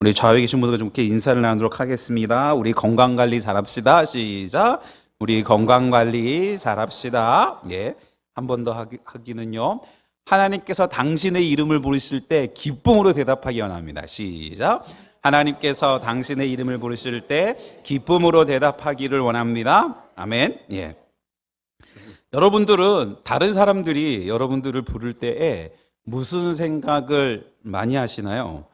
우리 좌우에 계신 분들과 좀 이렇게 인사를 나누도록 하겠습니다. 우리 건강 관리 잘합시다. 시작. 우리 건강 관리 잘합시다. 예. 한 번더 하기는요. 하나님께서 당신의 이름을 부르실 때 기쁨으로 대답하기 원합니다. 시작. 하나님께서 당신의 이름을 부르실 때 기쁨으로 대답하기를 원합니다. 아멘. 예. 여러분들은 다른 사람들이 여러분들을 부를 때에 무슨 생각을 많이 하시나요?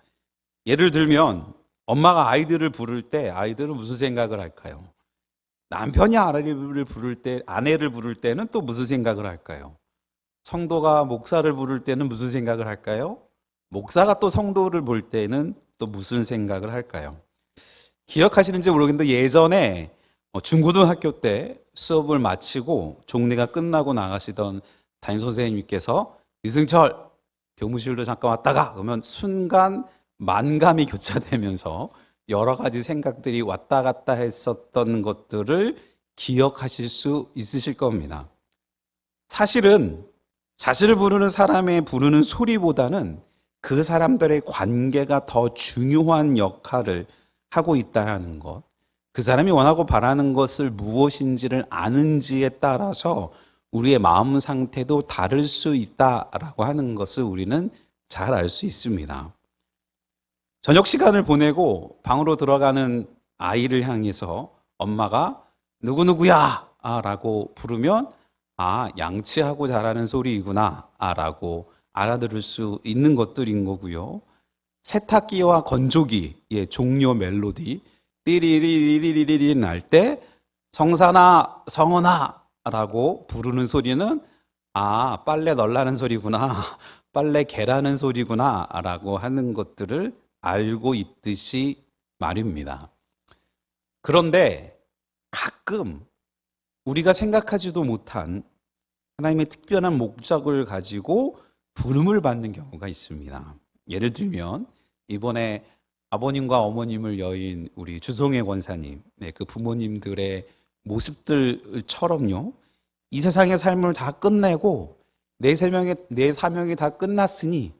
예를 들면 엄마가 아이들을 부를 때 아이들은 무슨 생각을 할까요? 남편이 아내를 부를 때 아내를 부를 때는 또 무슨 생각을 할까요? 성도가 목사를 부를 때는 무슨 생각을 할까요? 목사가 또 성도를 볼 때는 또 무슨 생각을 할까요? 기억하시는지 모르겠는데 예전에 어, 중고등학교 때 수업을 마치고 종례가 끝나고 나가시던 담임 선생님께서 이승철 교무실로 잠깐 왔다가 그러면 순간 만감이 교차되면서 여러 가지 생각들이 왔다 갔다 했었던 것들을 기억하실 수 있으실 겁니다. 사실은 자신을 부르는 사람의 부르는 소리보다는 그 사람들의 관계가 더 중요한 역할을 하고 있다는 것. 그 사람이 원하고 바라는 것을 무엇인지를 아는지에 따라서 우리의 마음 상태도 다를 수 있다라고 하는 것을 우리는 잘 알 수 있습니다. 저녁 시간을 보내고 방으로 들어가는 아이를 향해서 엄마가 누구누구야! 아, 라고 부르면 아, 양치하고 자라는 소리이구나. 아, 라고 알아들을 수 있는 것들인 거고요. 세탁기와 건조기, 예, 종료 멜로디, 띠리리리리리리 날때 성산아, 성원아 라고 부르는 소리는 아, 빨래 널라는 소리구나. 빨래 개라는 소리구나. 라고 하는 것들을 알고 있듯이 말입니다. 그런데 가끔 우리가 생각하지도 못한 하나님의 특별한 목적을 가지고 부름을 받는 경우가 있습니다. 예를 들면 이번에 아버님과 어머님을 여인 우리 주송혜 권사님, 네, 그 부모님들의 모습들처럼요. 이 세상의 삶을 다 끝내고 내 사명이 내 사명이 다 끝났으니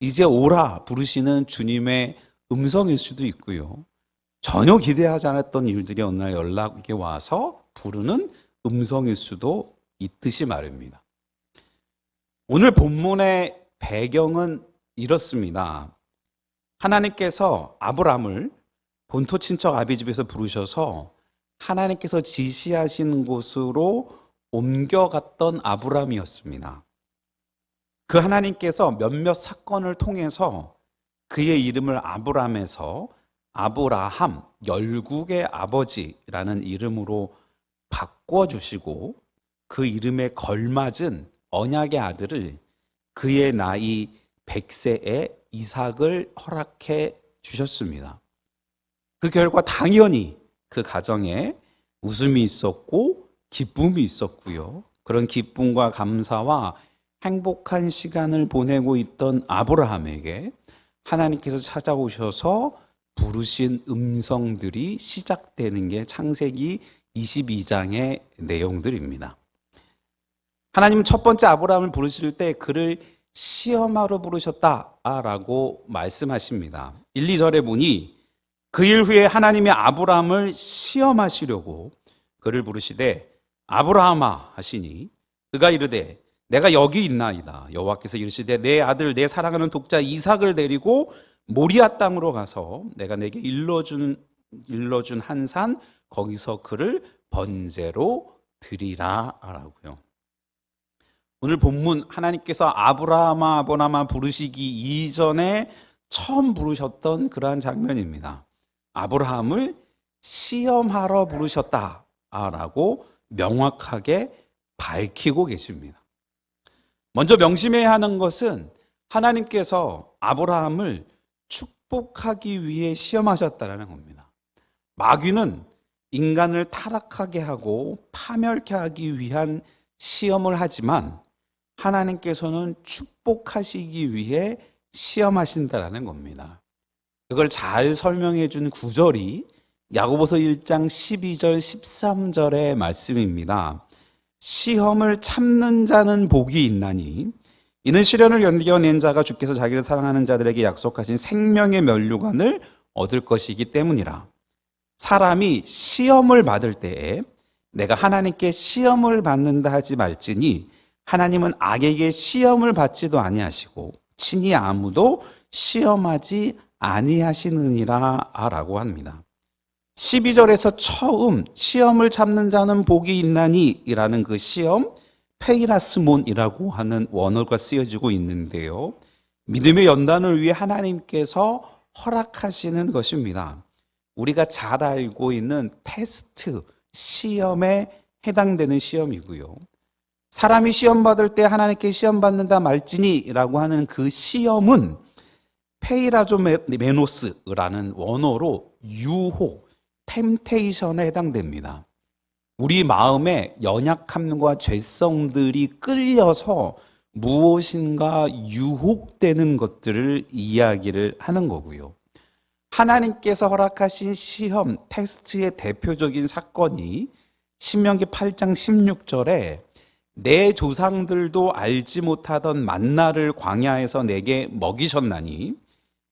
이제 오라 부르시는 주님의 음성일 수도 있고요. 전혀 기대하지 않았던 일들이 어느 날 연락이 와서 부르는 음성일 수도 있듯이 말입니다. 오늘 본문의 배경은 이렇습니다. 하나님께서 아브람을 본토 친척 아비 집에서 부르셔서 하나님께서 지시하신 곳으로 옮겨갔던 아브람이었습니다. 그 하나님께서 몇몇 사건을 통해서 그의 이름을 아브람에서 아브라함, 열국의 아버지라는 이름으로 바꿔주시고 그 이름에 걸맞은 언약의 아들을 그의 나이 100세에 이삭을 허락해 주셨습니다. 그 결과 당연히 그 가정에 웃음이 있었고 기쁨이 있었고요. 그런 기쁨과 감사와 행복한 시간을 보내고 있던 아브라함에게 하나님께서 찾아오셔서 부르신 음성들이 시작되는 게 창세기 22장의 내용들입니다. 하나님은 첫 번째 아브라함을 부르실 때 그를 시험하러 부르셨다라고 말씀하십니다. 1, 2절에 보니 그 일 후에 하나님이 아브라함을 시험하시려고 그를 부르시되 아브라함아 하시니 그가 이르되 내가 여기 있나이다. 여호와께서 이르시되 내 아들 내 사랑하는 독자 이삭을 데리고 모리아 땅으로 가서 내가 내게 일러준 일러준 한 산 거기서 그를 번제로 드리라라고요. 오늘 본문 하나님께서 아브라함아 아브라함아 부르시기 이전에 처음 부르셨던 그러한 장면입니다. 아브라함을 시험하러 부르셨다라고 명확하게 밝히고 계십니다. 먼저 명심해야 하는 것은 하나님께서 아브라함을 축복하기 위해 시험하셨다는 겁니다. 마귀는 인간을 타락하게 하고 파멸케 하기 위한 시험을 하지만 하나님께서는 축복하시기 위해 시험하신다라는 겁니다. 그걸 잘 설명해 준 구절이 야고보서 1장 12절 13절의 말씀입니다. 시험을 참는 자는 복이 있나니 이는 시련을 견뎌낸 자가 주께서 자기를 사랑하는 자들에게 약속하신 생명의 면류관을 얻을 것이기 때문이라. 사람이 시험을 받을 때에 내가 하나님께 시험을 받는다 하지 말지니 하나님은 악에게 시험을 받지도 아니하시고 친히 아무도 시험하지 아니하시느니라라고 합니다. 12절에서 처음 시험을 참는 자는 복이 있나니라는 그 시험 페이라스몬이라고 하는 원어가 쓰여지고 있는데요. 믿음의 연단을 위해 하나님께서 허락하시는 것입니다. 우리가 잘 알고 있는 테스트, 시험에 해당되는 시험이고요. 사람이 시험 받을 때 하나님께 시험 받는다 말지니라고 하는 그 시험은 페이라조 메노스라는 원어로 유혹, 템테이션에 해당됩니다. 우리 마음의 연약함과 죄성들이 끌려서 무엇인가 유혹되는 것들을 이야기를 하는 거고요. 하나님께서 허락하신 시험, 테스트의 대표적인 사건이 신명기 8장 16절에 내 조상들도 알지 못하던 만나를 광야에서 내게 먹이셨나니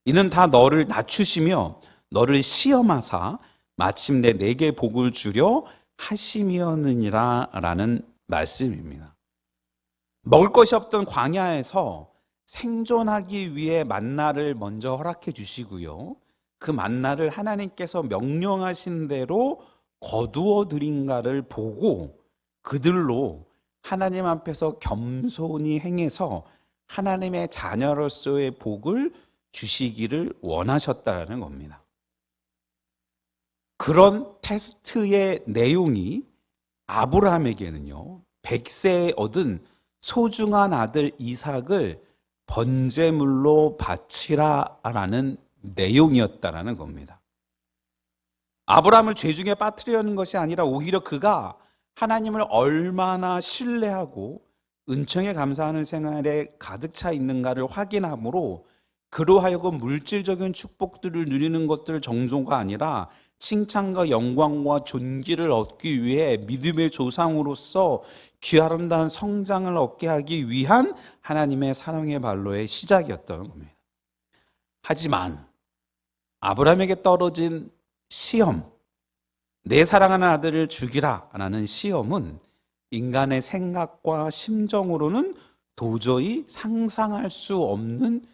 이는 다 너를 낮추시며 너를 시험하사 마침내 내게 복을 주려 하심이었느니라 라는 말씀입니다. 먹을 것이 없던 광야에서 생존하기 위해 만나를 먼저 허락해 주시고요. 그 만나를 하나님께서 명령하신 대로 거두어 드린가를 보고 그들로 하나님 앞에서 겸손히 행해서 하나님의 자녀로서의 복을 주시기를 원하셨다는 겁니다. 그런 테스트의 내용이 아브라함에게는요, 백세에 얻은 소중한 아들 이삭을 번제물로 바치라라는 내용이었다라는 겁니다. 아브라함을 죄 중에 빠뜨리려는 것이 아니라 오히려 그가 하나님을 얼마나 신뢰하고 은총에 감사하는 생활에 가득 차 있는가를 확인함으로 그로 하여금 물질적인 축복들을 누리는 것들 정도가 아니라 칭찬과 영광과 존귀를 얻기 위해 믿음의 조상으로서 귀아름다운 성장을 얻게 하기 위한 하나님의 사랑의 발로의 시작이었던 겁니다. 하지만 아브라함에게 떨어진 시험, 내 사랑하는 아들을 죽이라 라는 시험은 인간의 생각과 심정으로는 도저히 상상할 수 없는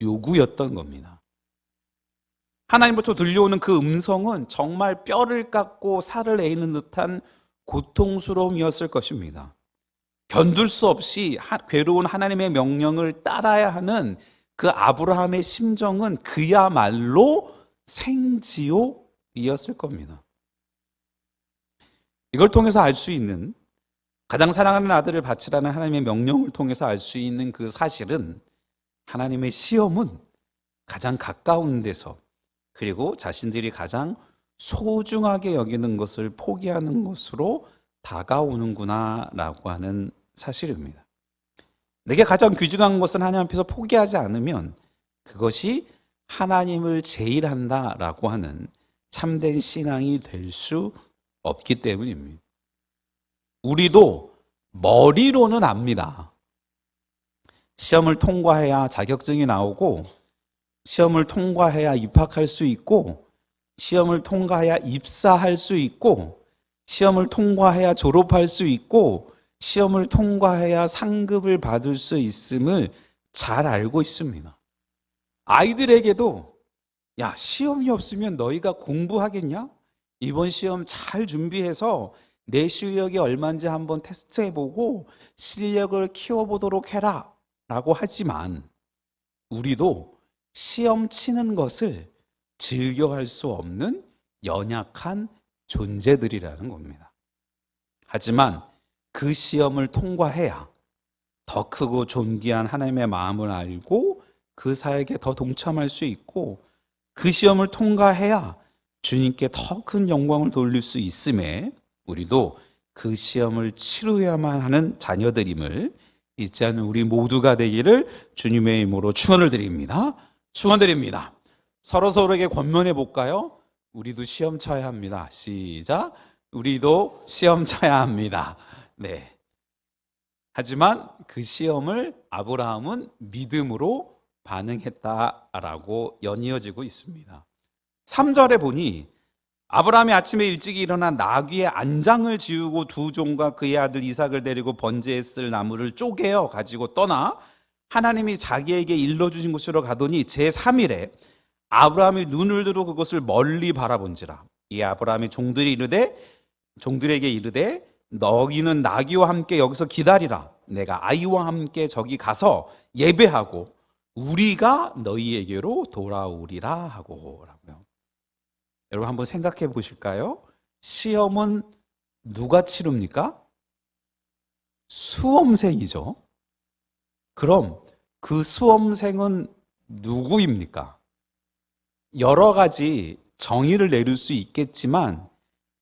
요구였던 겁니다. 하나님부터 들려오는 그 음성은 정말 뼈를 깎고 살을 내는 듯한 고통스러움이었을 것입니다. 견딜 수 없이 괴로운 하나님의 명령을 따라야 하는 그 아브라함의 심정은 그야말로 생지옥이었을 겁니다. 이걸 통해서 알 수 있는 가장 사랑하는 아들을 바치라는 하나님의 명령을 통해서 알 수 있는 그 사실은 하나님의 시험은 가장 가까운 데서 그리고 자신들이 가장 소중하게 여기는 것을 포기하는 것으로 다가오는구나라고 하는 사실입니다. 내게 가장 귀중한 것은 하나님 앞에서 포기하지 않으면 그것이 하나님을 제일한다라고 하는 참된 신앙이 될 수 없기 때문입니다. 우리도 머리로는 압니다. 시험을 통과해야 자격증이 나오고 시험을 통과해야 입학할 수 있고 시험을 통과해야 입사할 수 있고 시험을 통과해야 졸업할 수 있고 시험을 통과해야 상급을 받을 수 있음을 잘 알고 있습니다. 아이들에게도 야, 시험이 없으면 너희가 공부하겠냐? 이번 시험 잘 준비해서 내 실력이 얼마인지 한번 테스트해 보고 실력을 키워보도록 해라. 라고 하지만 우리도 시험 치는 것을 즐겨할 수 없는 연약한 존재들이라는 겁니다. 하지만 그 시험을 통과해야 더 크고 존귀한 하나님의 마음을 알고 그 사역에 더 동참할 수 있고 그 시험을 통과해야 주님께 더 큰 영광을 돌릴 수 있음에 우리도 그 시험을 치루야만 하는 자녀들임을 잊지 않는 우리 모두가 되기를 주님의 이름으로 축원을 드립니다. 축원드립니다. 서로 서로에게 권면해 볼까요? 우리도 시험 쳐야 합니다. 시작. 우리도 시험 쳐야 합니다. 네. 하지만 그 시험을 아브라함은 믿음으로 반응했다라고 연이어지고 있습니다. 3절에 보니 아브라함이 아침에 일찍 일어나 나귀의 안장을 지우고 두 종과 그의 아들 이삭을 데리고 번제에 쓸 나무를 쪼개어 가지고 떠나 하나님이 자기에게 일러주신 곳으로 가더니 제3일에 아브라함이 눈을 들어 그것을 멀리 바라본지라 이 아브라함이 종들이 이르되 종들에게 이르되 너희는 나귀와 함께 여기서 기다리라 내가 아이와 함께 저기 가서 예배하고 우리가 너희에게로 돌아오리라 하고 라고요. 여러분 한번 생각해 보실까요? 시험은 누가 치릅니까? 수험생이죠. 그럼 그 수험생은 누구입니까? 여러 가지 정의를 내릴 수 있겠지만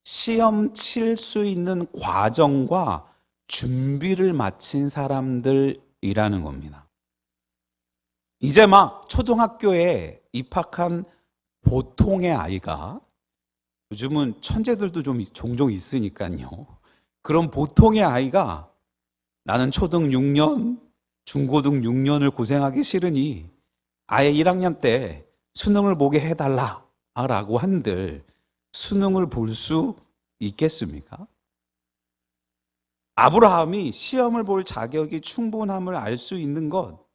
시험 칠 수 있는 과정과 준비를 마친 사람들이라는 겁니다. 이제 막 초등학교에 입학한 보통의 아이가 요즘은 천재들도 좀 종종 있으니까요. 그런 보통의 아이가 나는 초등 6년, 중고등 6년을 고생하기 싫으니 아예 1학년 때 수능을 보게 해달라 라고 한들 수능을 볼 수 있겠습니까? 아브라함이 시험을 볼 자격이 충분함을 알 수 있는 것,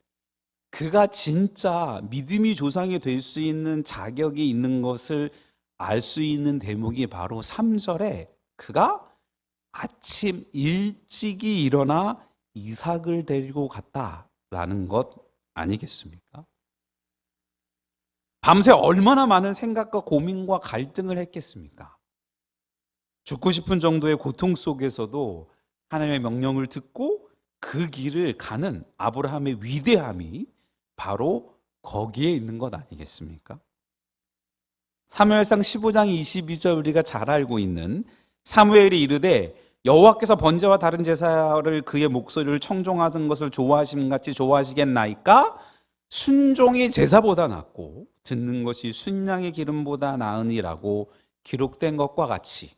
그가 진짜 믿음이 조상이 될 수 있는 자격이 있는 것을 알 수 있는 대목이 바로 3절에 그가 아침 일찍이 일어나 이삭을 데리고 갔다라는 것 아니겠습니까? 밤새 얼마나 많은 생각과 고민과 갈등을 했겠습니까? 죽고 싶은 정도의 고통 속에서도 하나님의 명령을 듣고 그 길을 가는 아브라함의 위대함이 바로 거기에 있는 것 아니겠습니까? 사무엘상 15장 22절 우리가 잘 알고 있는 사무엘이 이르되 여호와께서 번제와 다른 제사를 그의 목소리를 청종하던 것을 좋아하심 같이 좋아하시겠나이까? 순종이 제사보다 낫고 듣는 것이 순양의 기름보다 나으니라고 기록된 것과 같이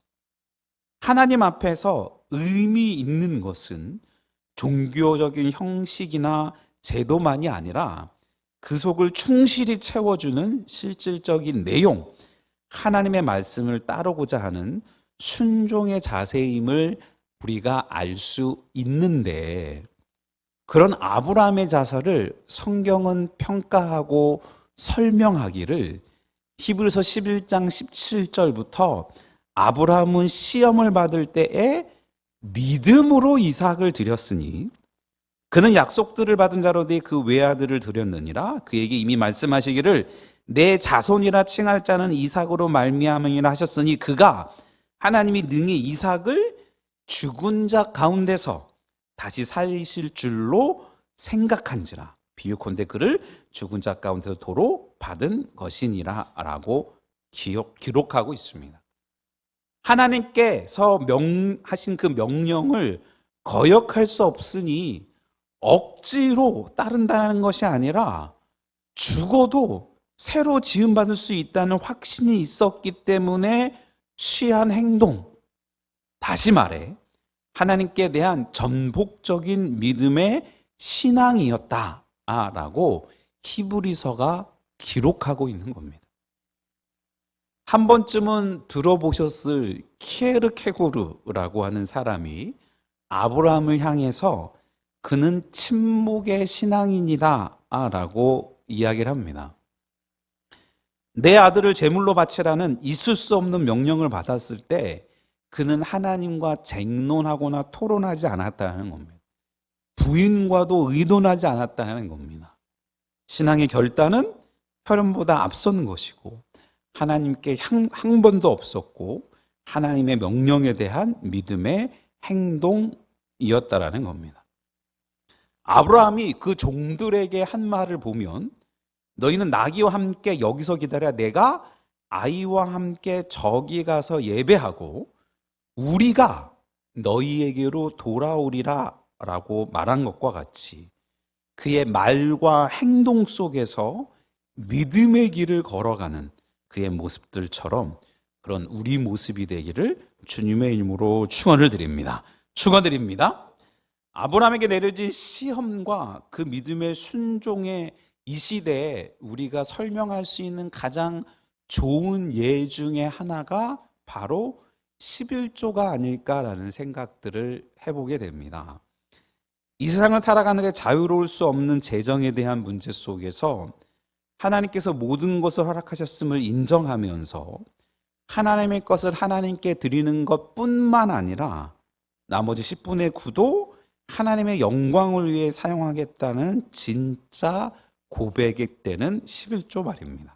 하나님 앞에서 의미 있는 것은 종교적인 형식이나 제도만이 아니라 그 속을 충실히 채워주는 실질적인 내용, 하나님의 말씀을 따르고자 하는 순종의 자세임을 우리가 알 수 있는데 그런 아브라함의 자세를 성경은 평가하고 설명하기를 히브리서 11장 17절부터 아브라함은 시험을 받을 때에 믿음으로 이삭을 드렸으니 그는 약속들을 받은 자로되 그 외아들을 드렸느니라. 그에게 이미 말씀하시기를 내 자손이라 칭할 자는 이삭으로 말미암으니라 하셨으니 그가 하나님이 능히 이삭을 죽은 자 가운데서 다시 살리실 줄로 생각한지라 비유컨대 그를 죽은 자 가운데서 도로 받은 것이니라라고 기록, 기록 하고 있습니다. 하나님께서 명하신 그 명령을 거역할 수 없으니 억지로 따른다는 것이 아니라 죽어도 새로 지음받을 수 있다는 확신이 있었기 때문에 취한 행동. 다시 말해, 하나님께 대한 전복적인 믿음의 신앙이었다라고 히브리서가 기록하고 있는 겁니다. 한 번쯤은 들어보셨을 키에르케고르라고 하는 사람이 아브라함을 향해서 그는 침묵의 신앙인이다 라고 이야기를 합니다. 내 아들을 제물로 바치라는 있을 수 없는 명령을 받았을 때 그는 하나님과 쟁론하거나 토론하지 않았다는 겁니다. 부인과도 의논하지 않았다는 겁니다. 신앙의 결단은 혈연보다 앞선 것이고 하나님께 한, 한 번도 없었고 하나님의 명령에 대한 믿음의 행동이었다라는 겁니다. 아브라함이 그 종들에게 한 말을 보면 너희는 나귀와 함께 여기서 기다려 내가 아이와 함께 저기 가서 예배하고 우리가 너희에게로 돌아오리라 라고 말한 것과 같이 그의 말과 행동 속에서 믿음의 길을 걸어가는 그의 모습들처럼 그런 우리 모습이 되기를 주님의 이름으로 축원을 드립니다. 축원드립니다. 아브라함에게 내려진 시험과 그 믿음의 순종의 이 시대에 우리가 설명할 수 있는 가장 좋은 예 중에 하나가 바로 11조가 아닐까라는 생각들을 해보게 됩니다. 이 세상을 살아가는데 자유로울 수 없는 재정에 대한 문제 속에서 하나님께서 모든 것을 허락하셨음을 인정하면서 하나님의 것을 하나님께 드리는 것 뿐만 아니라 나머지 10분의 9도 하나님의 영광을 위해 사용하겠다는 진짜 고백이 되는 11조 말입니다.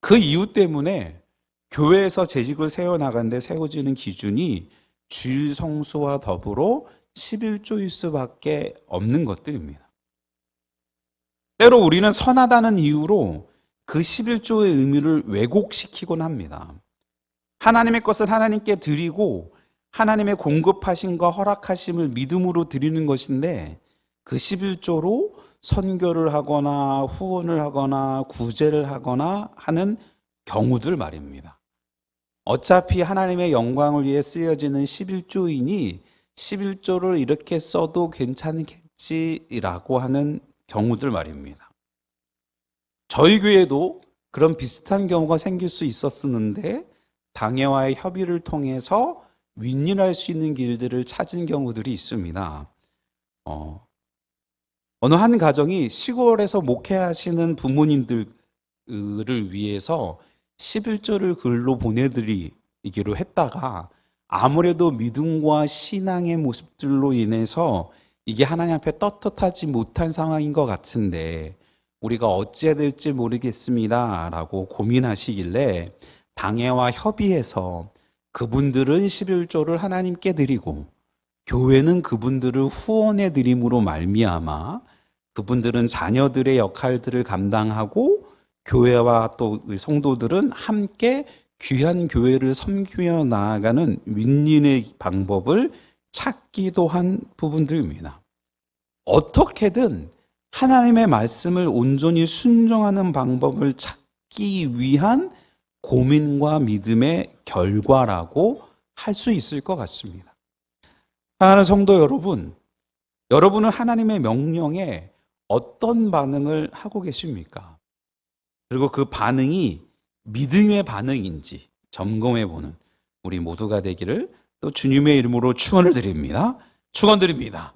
그 이유 때문에 교회에서 재직을 세워나가는데 세워지는 기준이 주일 성수와 더불어 11조일 수밖에 없는 것들입니다. 때로 우리는 선하다는 이유로 그 11조의 의미를 왜곡시키곤 합니다. 하나님의 것을 하나님께 드리고 하나님의 공급하심과 허락하심을 믿음으로 드리는 것인데 그 11조로 선교를 하거나 후원을 하거나 구제를 하거나 하는 경우들 말입니다. 어차피 하나님의 영광을 위해 쓰여지는 11조이니 11조를 이렇게 써도 괜찮겠지라고 하는 경우들 말입니다. 저희 교회도 그런 비슷한 경우가 생길 수 있었었는데 당회와의 협의를 통해서 윈윈할 수 있는 길들을 찾은 경우들이 있습니다. 어, 어느 한 가정이 시골에서 목회하시는 부모님들을 위해서 11조를 글로 보내드리기로 했다가 아무래도 믿음과 신앙의 모습들로 인해서 이게 하나님 앞에 떳떳하지 못한 상황인 것 같은데 우리가 어찌해야 될지 모르겠습니다. 라고 고민하시길래 당회와 협의해서 그분들은 11조를 하나님께 드리고 교회는 그분들을 후원해 드림으로 말미암아 그분들은 자녀들의 역할들을 감당하고 교회와 또 성도들은 함께 귀한 교회를 섬기며 나아가는 윈윈의 방법을 찾기도 한 부분들입니다. 어떻게든 하나님의 말씀을 온전히 순종하는 방법을 찾기 위한 고민과 믿음의 결과라고 할 수 있을 것 같습니다. 사랑하는 성도 여러분, 여러분은 하나님의 명령에 어떤 반응을 하고 계십니까? 그리고 그 반응이 믿음의 반응인지 점검해 보는 우리 모두가 되기를 또 주님의 이름으로 축원을 드립니다. 축원 드립니다.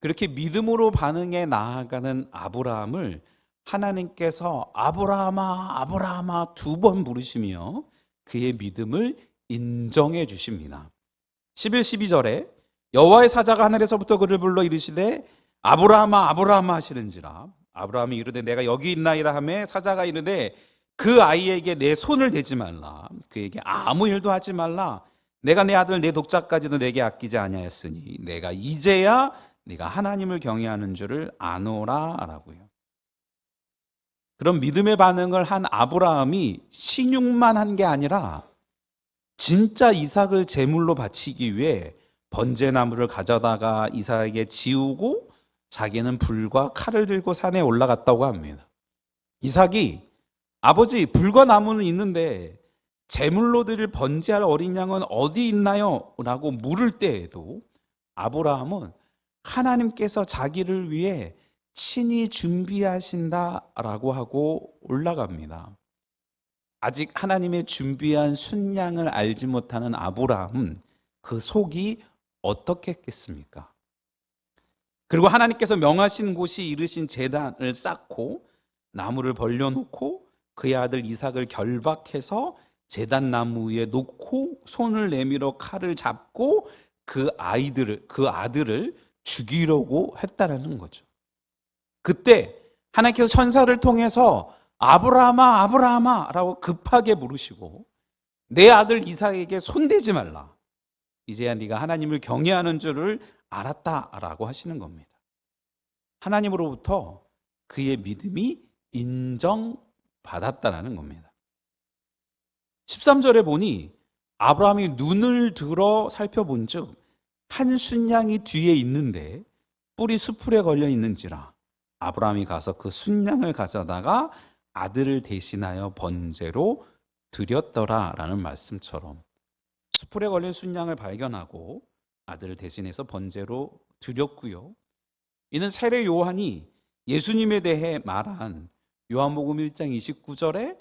그렇게 믿음으로 반응해 나아가는 아브라함을 하나님께서 아브라함아 아브라함아 두 번 부르시며 그의 믿음을 인정해 주십니다. 11, 12절에 여호와의 사자가 하늘에서부터 그를 불러 이르시되 아브라함아 아브라함아 하시는지라. 아브라함이 이르되 내가 여기 있나이다 하매 사자가 이르되 그 아이에게 내 손을 대지 말라. 그에게 아무 일도 하지 말라. 내가 내 아들 내 독자까지도 내게 아끼지 아니하였으니 내가 이제야 네가 하나님을 경외하는 줄을 아노라라고요. 그런 믿음의 반응을 한 아브라함이 신용만 한 게 아니라 진짜 이삭을 제물로 바치기 위해 번제나무를 가져다가 이삭에게 지우고 자기는 불과 칼을 들고 산에 올라갔다고 합니다. 이삭이 아버지 불과 나무는 있는데 제물로 드릴 번제할 어린 양은 어디 있나요? 라고 물을 때에도 아브라함은 하나님께서 자기를 위해 친히 준비하신다라고 하고 올라갑니다. 아직 하나님의 준비한 순양을 알지 못하는 아브라함은 그 속이 어떻겠겠습니까? 그리고 하나님께서 명하신 곳이 이르신 재단을 쌓고 나무를 벌려놓고 그의 아들 이삭을 결박해서 재단 나무 위에 놓고 손을 내밀어 칼을 잡고 그 아이들을 그 아들을 죽이려고 했다라는 거죠. 그때 하나님께서 천사를 통해서 아브라함아 아브라함아라고 급하게 부르시고 내 아들 이삭에게 손대지 말라. 이제야 네가 하나님을 경외하는 줄을 알았다라고 하시는 겁니다. 하나님으로부터 그의 믿음이 인정받았다라는 겁니다. 13절에 보니 아브라함이 눈을 들어 살펴본 즉 한 순양이 뒤에 있는데 뿔이 수풀에 걸려 있는지라 아브라함이 가서 그 순양을 가져다가 아들을 대신하여 번제로 드렸더라 라는 말씀처럼 수풀에 걸린 순양을 발견하고 아들을 대신해서 번제로 드렸고요. 이는 세례 요한이 예수님에 대해 말한 요한복음 1장 29절에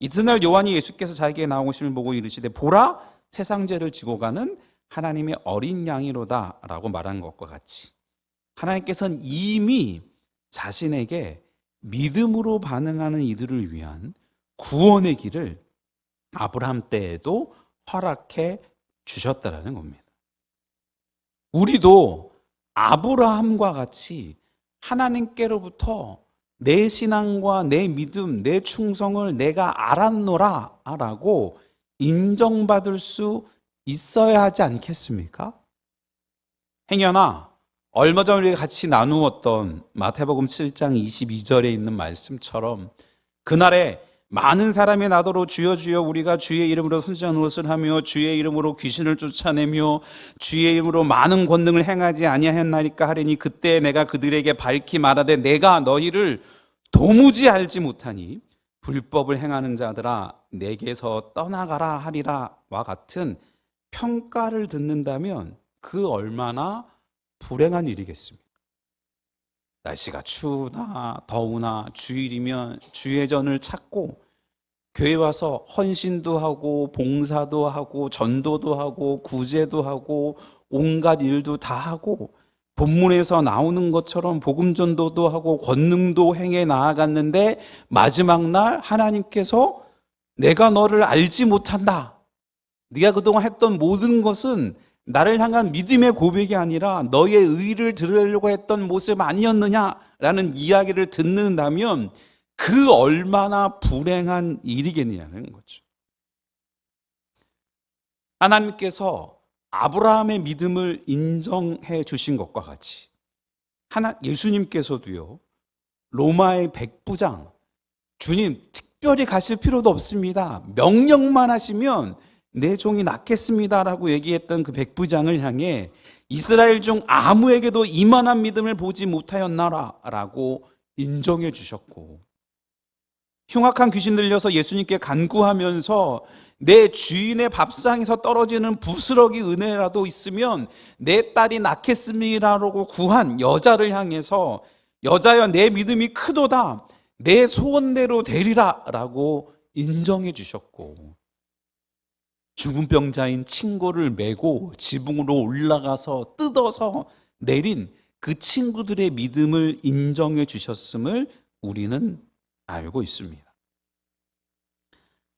이튿날 요한이 예수께서 자기에게 나오심을 보고 이르시되 보라 세상 죄를 지고 가는 하나님의 어린 양이로다라고 말한 것과 같이 하나님께서는 이미 자신에게 믿음으로 반응하는 이들을 위한 구원의 길을 아브라함 때에도 허락해 주셨다라는 겁니다. 우리도 아브라함과 같이 하나님께로부터 내 신앙과 내 믿음, 내 충성을 내가 알았노라 라고 인정받을 수 있어야 하지 않겠습니까? 행여나 얼마 전에 우리가 같이 나누었던 마태복음 7장 22절에 있는 말씀처럼 그날에 많은 사람이 나더러 주여 주여 우리가 주의 이름으로 선지자 노릇을 하며 주의 이름으로 귀신을 쫓아내며 주의 이름으로 많은 권능을 행하지 아니하였나이까 하리니 그때 내가 그들에게 밝히 말하되 내가 너희를 도무지 알지 못하니 불법을 행하는 자들아 내게서 떠나가라 하리라와 같은 평가를 듣는다면 그 얼마나 불행한 일이겠습니까? 날씨가 추우나 더우나 주일이면 주의 전을 찾고 교회 와서 헌신도 하고 봉사도 하고 전도도 하고 구제도 하고 온갖 일도 다 하고 본문에서 나오는 것처럼 복음 전도도 하고 권능도 행해 나아갔는데 마지막 날 하나님께서 내가 너를 알지 못한다. 네가 그동안 했던 모든 것은 나를 향한 믿음의 고백이 아니라 너의 의를 들으려고 했던 모습 아니었느냐라는 이야기를 듣는다면 그 얼마나 불행한 일이겠느냐는 거죠. 하나님께서 아브라함의 믿음을 인정해 주신 것과 같이 하나 예수님께서도요. 로마의 백부장 주님 특별히 가실 필요도 없습니다. 명령만 하시면 내 종이 낫겠습니다라고 얘기했던 그 백부장을 향해 이스라엘 중 아무에게도 이만한 믿음을 보지 못하였나라라고 인정해 주셨고 흉악한 귀신 들려서 예수님께 간구하면서 내 주인의 밥상에서 떨어지는 부스러기 은혜라도 있으면 내 딸이 낳겠습니다라고 구한 여자를 향해서 여자여 내 믿음이 크도다. 내 소원대로 되리라라고 인정해 주셨고 죽은 병자인 친구를 메고 지붕으로 올라가서 뜯어서 내린 그 친구들의 믿음을 인정해 주셨음을 우리는 알고 있습니다.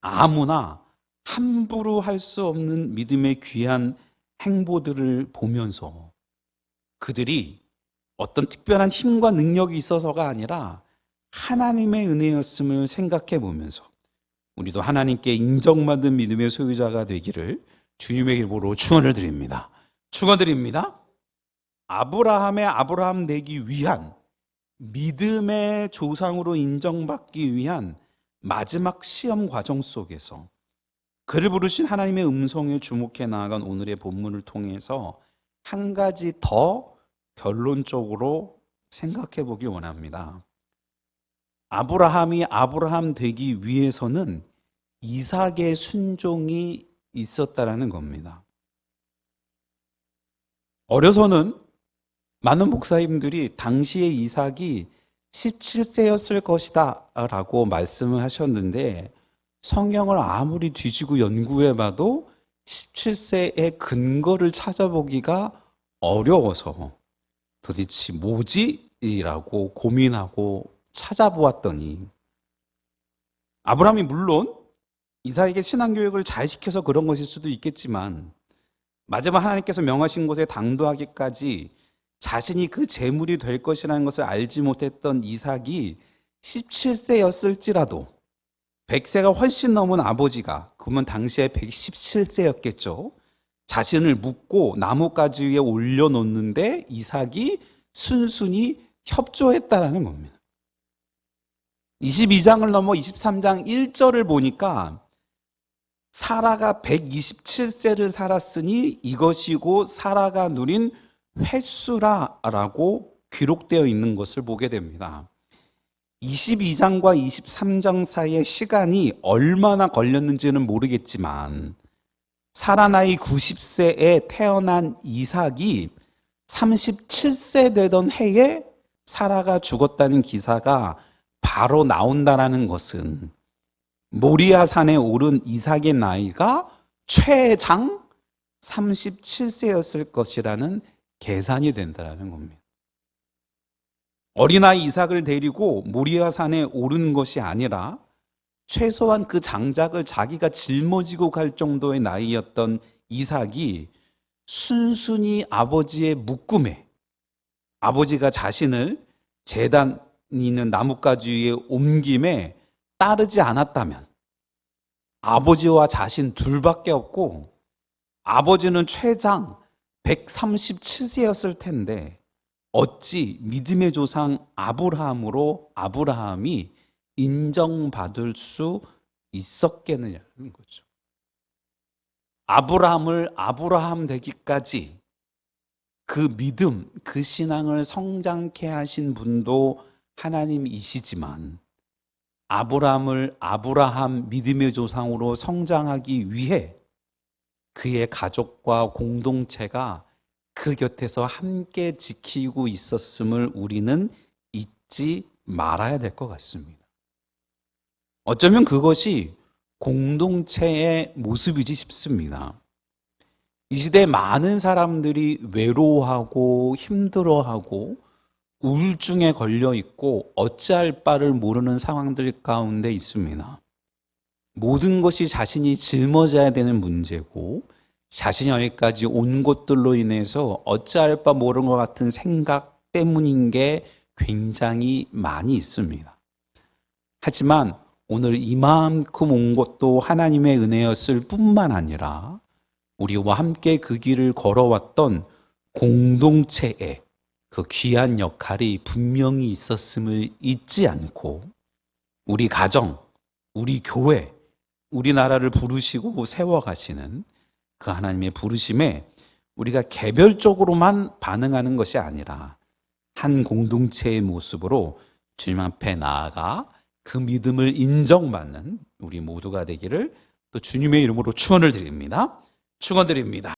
아무나 함부로 할 수 없는 믿음의 귀한 행보들을 보면서 그들이 어떤 특별한 힘과 능력이 있어서가 아니라 하나님의 은혜였음을 생각해 보면서 우리도 하나님께 인정받은 믿음의 소유자가 되기를 주님의 이름으로 축원을 드립니다. 축원드립니다. 아브라함의 아브라함 되기 위한 믿음의 조상으로 인정받기 위한 마지막 시험 과정 속에서 그를 부르신 하나님의 음성에 주목해 나아간 오늘의 본문을 통해서 한 가지 더 결론적으로 생각해 보기 원합니다. 아브라함이 아브라함 되기 위해서는 이삭의 순종이 있었다라는 겁니다. 어려서는 많은 목사님들이 당시의 이삭이 17세였을 것이다 라고 말씀을 하셨는데 성경을 아무리 뒤지고 연구해 봐도 17세의 근거를 찾아보기가 어려워서 도대체 뭐지? 라고 고민하고 찾아보았더니 아브라함이 물론 이삭에게 신앙교육을 잘 시켜서 그런 것일 수도 있겠지만 마지막 하나님께서 명하신 곳에 당도하기까지 자신이 그 재물이 될 것이라는 것을 알지 못했던 이삭이 17세였을지라도 100세가 훨씬 넘은 아버지가 그러면 당시에 117세였겠죠. 자신을 묶고 나뭇가지 위에 올려놓는데 이삭이 순순히 협조했다라는 겁니다. 22장을 넘어 23장 1절을 보니까 사라가 127세를 살았으니 이것이고 사라가 누린 횟수라라고 기록되어 있는 것을 보게 됩니다. 22장과 23장 사이의 시간이 얼마나 걸렸는지는 모르겠지만 사라 나이 90세에 태어난 이삭이 37세 되던 해에 사라가 죽었다는 기사가 바로 나온다라는 것은 모리아 산에 오른 이삭의 나이가 최장 37세였을 것이라는 계산이 된다는 겁니다. 어린아이 이삭을 데리고 모리아 산에 오르는 것이 아니라 최소한 그 장작을 자기가 짊어지고 갈 정도의 나이였던 이삭이 순순히 아버지의 묶음에 아버지가 자신을 재단 있는 나뭇가지 위에 옮김에 따르지 않았다면 아버지와 자신 둘밖에 없고 아버지는 최장 137세였을 텐데 어찌 믿음의 조상 아브라함으로 아브라함이 인정받을 수 있었겠느냐는 거죠. 아브라함을 아브라함 되기까지 그 믿음, 그 신앙을 성장케 하신 분도 하나님이시지만 아브라함을 아브라함 믿음의 조상으로 성장하기 위해 그의 가족과 공동체가 그 곁에서 함께 지키고 있었음을 우리는 잊지 말아야 될 것 같습니다. 어쩌면 그것이 공동체의 모습이지 싶습니다. 이 시대에 많은 사람들이 외로워하고 힘들어하고 우울증에 걸려 있고 어찌할 바를 모르는 상황들 가운데 있습니다. 모든 것이 자신이 짊어져야 되는 문제고 자신이 여기까지 온 것들로 인해서 어찌할 바 모르는 것 같은 생각 때문인 게 굉장히 많이 있습니다. 하지만 오늘 이만큼 온 것도 하나님의 은혜였을 뿐만 아니라 우리와 함께 그 길을 걸어왔던 공동체의 그 귀한 역할이 분명히 있었음을 잊지 않고 우리 가정, 우리 교회, 우리나라를 부르시고 세워가시는 그 하나님의 부르심에 우리가 개별적으로만 반응하는 것이 아니라 한 공동체의 모습으로 주님 앞에 나아가 그 믿음을 인정받는 우리 모두가 되기를 또 주님의 이름으로 축원을 드립니다. 축원드립니다.